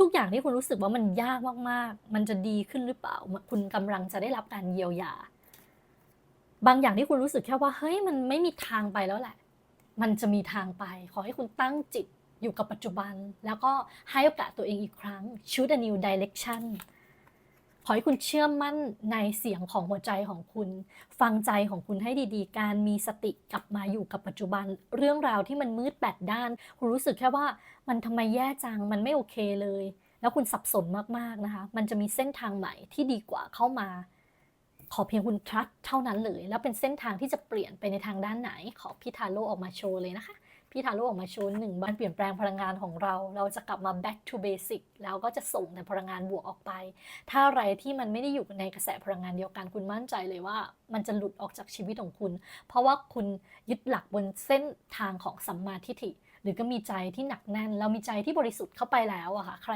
ทุก ๆ อย่างที่คุณรู้สึกว่ามันยากมากๆ มันจะดีขึ้นหรือเปล่า คุณกำลังจะได้รับการเยียวยา บางอย่างที่คุณรู้สึกแค่ว่าเฮ้ยมันไม่มีทางไปแล้วแหละ มันจะมีทางไป ขอให้คุณตั้งจิตอยู่กับปัจจุบัน แล้วก็ให้โอกาสตัวเองอีกครั้ง shoot a new direction อให้คุณเชื่อมั่นในเสียงของหัวใจของคุณ ฟังใจของคุณให้ดีๆ การมีสติกลับมาอยู่กับปัจจุบัน เรื่องราวที่มันมืดแปดด้าน คุณรู้สึกแค่ว่ามันทำไมแย่จัง มันไม่โอเคเลย แล้วคุณสับสนมากๆนะคะ มันจะมีเส้นทางใหม่ที่ดีกว่าเข้ามา ขอเพียงคุณ trust เท่านั้นเลย แล้วเป็นเส้นทางที่จะเปลี่ยนไปในทางด้านไหน ขอพี่ทาโร่ออกมาโชว์เลยนะคะ พี่ทาโร่ออกมาโชว์หนึ่งมันเปลี่ยนแปลงพลังงานของเรา เราจะกลับมา back to basic แล้วก็จะส่งแต่พลังงานบวกออกไป ถ้าอะไรที่มันไม่ได้อยู่ในกระแสพลังงานเดียวกันคุณมั่นใจเลยว่า มันจะหลุดออกจากชีวิตของคุณ เพราะว่าคุณยึดหลักบนเส้นทางของสัมมาทิฏฐิ หรือก็มีใจที่หนักแน่น เรามีใจที่บริสุทธิ์เข้าไปแล้วอะค่ะใคร